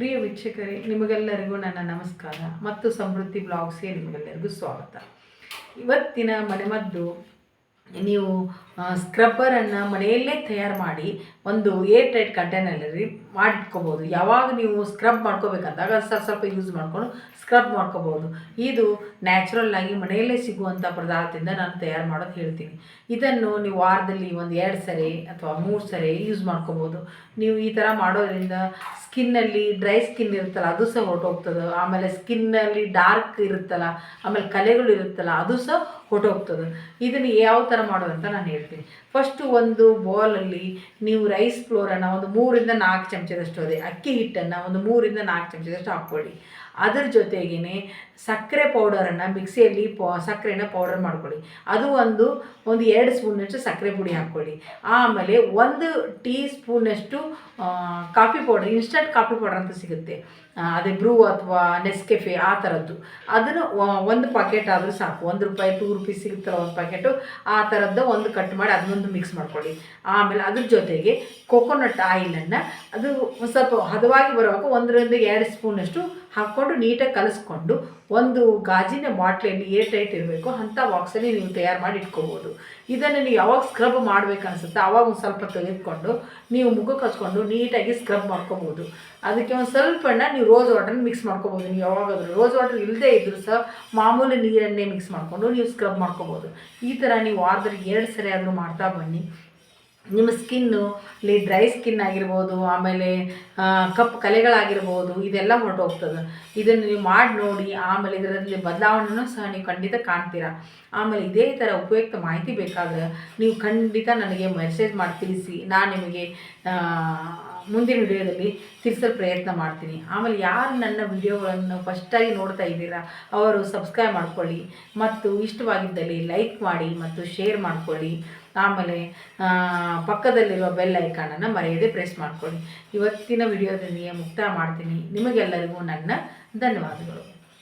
ಪ್ರಿಯ ವೀಕ್ಷಕರೇ ನಿಮಗೆಲ್ಲರಿಗೂ ನನ್ನ ನಮಸ್ಕಾರ ಮತ್ತು ಸಮೃದ್ಧಿ ಬ್ಲಾಗ್ಸ್ಗೆ ನಿಮಗೆಲ್ಲರಿಗೂ ಸ್ವಾಗತ. ಇವತ್ತಿನ ಮನೆಮದ್ದು ನೀವು ಸ್ಕ್ರಬ್ಬರನ್ನು ಮನೆಯಲ್ಲೇ ತಯಾರು ಮಾಡಿ ಒಂದು ಏರ್ ಟೈಟ್ ಕಂಟೈನರಲ್ಲಿ ಮಾಡಿಟ್ಕೋಬೋದು ಯಾವಾಗ ನೀವು ಸ್ಕ್ರಬ್ ಮಾಡ್ಕೋಬೇಕಂದಾಗ ಸ್ವಲ್ಪ ಸ್ವಲ್ಪ ಯೂಸ್ ಮಾಡಿಕೊಂಡು ಸ್ಕ್ರಬ್ ಮಾಡ್ಕೋಬೋದು. ಇದು ನ್ಯಾಚುರಲ್ ಆಗಿ ಮನೆಯಲ್ಲೇ ಸಿಗುವಂಥ ಪದಾರ್ಥದಿಂದ ನಾನು ತಯಾರು ಮಾಡೋದು ಹೇಳ್ತೀನಿ. ಇದನ್ನು ನೀವು ವಾರದಲ್ಲಿ ಒಂದು ಎರಡು ಸರಿ ಅಥವಾ ಮೂರು ಸರಿ ಯೂಸ್ ಮಾಡ್ಕೋಬೋದು. ನೀವು ಈ ಥರ ಮಾಡೋದ್ರಿಂದ ಸ್ಕಿನ್ನಲ್ಲಿ ಡ್ರೈ ಸ್ಕಿನ್ ಇರುತ್ತಲ್ಲ, ಅದು ಸಹ ಹೊರಟೋಗ್ತದೆ. ಆಮೇಲೆ ಸ್ಕಿನ್ನಲ್ಲಿ ಡಾರ್ಕ್ ಇರುತ್ತಲ್ಲ, ಆಮೇಲೆ ಕಲೆಗಳು ಇರುತ್ತಲ್ಲ, ಅದು ಸಹ ಹೊರಟೋಗ್ತದೆ. ಇದನ್ನು ಯಾವ ಥರ ಮಾಡೋದಂತ ನಾನು ಹೇಳ್ತೀನಿ. ಫಸ್ಟು ಒಂದು ಬೌಲಲ್ಲಿ ನೀವು ರೈಸ್ ಫ್ಲೋರನ್ನು ಒಂದು ಮೂರಿಂದ ನಾಲ್ಕು ಚಮಚದಷ್ಟು ಅದೇ ಅಕ್ಕಿ ಹಿಟ್ಟನ್ನು ಒಂದು ಮೂರಿಂದ ನಾಲ್ಕು ಚಮಚದಷ್ಟು ಹಾಕ್ಕೊಳ್ಳಿ. ಅದ್ರ ಜೊತೆಗೇ ಸಕ್ಕರೆ ಪೌಡರನ್ನು ಮಿಕ್ಸಿಯಲ್ಲಿ ಪೌ, ಸಕ್ಕರೆನ ಪೌಡರ್ ಮಾಡ್ಕೊಳ್ಳಿ. ಅದು ಒಂದು ಒಂದು ಎರಡು ಸ್ಪೂನಷ್ಟು ಸಕ್ಕರೆ ಪುಡಿ ಹಾಕ್ಕೊಳ್ಳಿ. ಆಮೇಲೆ ಒಂದು ಟೀ ಸ್ಪೂನಷ್ಟು coffee powder instant coffee powder ಅಂತ ಸಿಗುತ್ತೆ. ಅದೇ ಬ್ರೂ ಅಥವಾ ನೆಸ್ಕೆಫೆ ಆ ಥರದ್ದು ಅದನ್ನು ಒಂದು ಪಾಕೆಟ್ ಆದರೂ ಸಾಕು. ಒಂದು ರೂಪಾಯಿ ಟೂ ರುಪೀಸ್ ಸಿಗುತ್ತಲ್ಲ ಒಂದು ಪ್ಯಾಕೆಟು ಆ ಥರದ್ದು ಒಂದು ಕಟ್ ಮಾಡಿ ಅದನ್ನೊಂದು ಮಿಕ್ಸ್ ಮಾಡ್ಕೊಳ್ಳಿ. ಆಮೇಲೆ ಅದ್ರ ಜೊತೆಗೆ ಕೊಕೊನಟ್ ಆಯಿಲನ್ನು ಅದು ಸ್ವಲ್ಪ ಹದವಾಗಿ ಬರುವಾಗ ಒಂದರಿಂದ ಎರಡು ಸ್ಪೂನಷ್ಟು ಹಾಕ್ಕೊಂಡು ನೀಟಾಗಿ ಕಲಿಸ್ಕೊಂಡು ಒಂದು ಗಾಜಿನ ಬಾಟ್ಲಿಯಲ್ಲಿ ಏರ್ ಟೈಟ್ ಇರಬೇಕು, ಅಂಥ ಬಾಕ್ಸಲ್ಲಿ ನೀವು ತಯಾರು ಮಾಡಿ ಇಟ್ಕೋಬೋದು. ಇದನ್ನು ನೀವು ಯಾವಾಗ ಸ್ಕ್ರಬ್ ಮಾಡ್ಬೇಕು ಅನಿಸುತ್ತೆ ಆವಾಗ ಒಂದು ಸ್ವಲ್ಪ ತೆಗೆದುಕೊಂಡು ನೀವು ಮುಖಕ್ಕೆ ಹಚ್ಕೊಂಡು ನೀಟಾಗಿ ಸ್ಕ್ರಬ್ ಮಾಡ್ಕೋಬೋದು. ಅದಕ್ಕೆ ಒಂದು ಸ್ವಲ್ಪನ ನೀವು ರೋಸ್ ವಾಟರ್ನ ಮಿಕ್ಸ್ ಮಾಡ್ಕೋಬೋದು. ನೀವು ಯಾವಾಗಾದರೂ ರೋಸ್ ವಾಟರ್ ಇಲ್ಲದೇ ಇದ್ದರೂ ಸಹ ಮಾಮೂಲಿ ನೀರನ್ನೇ ಮಿಕ್ಸ್ ಮಾಡಿಕೊಂಡು ನೀವು ಸ್ಕ್ರಬ್ ಮಾಡ್ಕೋಬೋದು. ಈ ಥರ ನೀವು ವಾರದಲ್ಲಿ ಎರಡು ಸರಿ ಆದರೂ ಮಾಡ್ತಾ ಬನ್ನಿ. ನಿಮ್ಮ ಸ್ಕಿನ್ನು ಇಲ್ಲಿ ಡ್ರೈ ಸ್ಕಿನ್ ಆಗಿರ್ಬೋದು, ಆಮೇಲೆ ಕಪ್ಪು ಕಲೆಗಳಾಗಿರ್ಬೋದು, ಇದೆಲ್ಲ ಹೊರಟೋಗ್ತದೆ. ಇದನ್ನು ನೀವು ಮಾಡಿ ನೋಡಿ, ಆಮೇಲೆ ಇದರಲ್ಲಿ ಬದಲಾವಣೆನೂ ಸಹ ನೀವು ಖಂಡಿತ ಕಾಣ್ತೀರಾ. ಆಮೇಲೆ ಇದೇ ಥರ ಉಪಯುಕ್ತ ಮಾಹಿತಿ ಬೇಕಾದರೆ ನೀವು ಖಂಡಿತ ನನಗೆ ಮೆಸೇಜ್ ಮಾಡಿ ತಿಳಿಸಿ. ನಾನು ನಿಮಗೆ ಮುಂದಿನ ವಿಡಿಯೋದಲ್ಲಿ ತಿಳಿಸಲು ಪ್ರಯತ್ನ ಮಾಡ್ತೀನಿ. ಆಮೇಲೆ ಯಾರು ನನ್ನ ವಿಡಿಯೋಗಳನ್ನು ಫಸ್ಟಾಗಿ ನೋಡ್ತಾ ಇದ್ದೀರಾ, ಅವರು ಸಬ್ಸ್ಕ್ರೈಬ್ ಮಾಡ್ಕೊಳ್ಳಿ. ಮತ್ತು ಇಷ್ಟವಾಗಿದ್ದಲ್ಲಿ ಲೈಕ್ ಮಾಡಿ ಮತ್ತು ಶೇರ್ ಮಾಡ್ಕೊಳ್ಳಿ. ಆಮೇಲೆ ಪಕ್ಕದಲ್ಲಿರುವ ಬೆಲ್ ಐಕಾನನ್ನು ಮರೆಯದೆ ಪ್ರೆಸ್ ಮಾಡ್ಕೊಳ್ಳಿ. ಇವತ್ತಿನ ವಿಡಿಯೋದೊಂದಿಗೆ ಮುಕ್ತಾಯ ಮಾಡ್ತೀನಿ. ನಿಮಗೆಲ್ಲರಿಗೂ ನನ್ನ ಧನ್ಯವಾದಗಳು.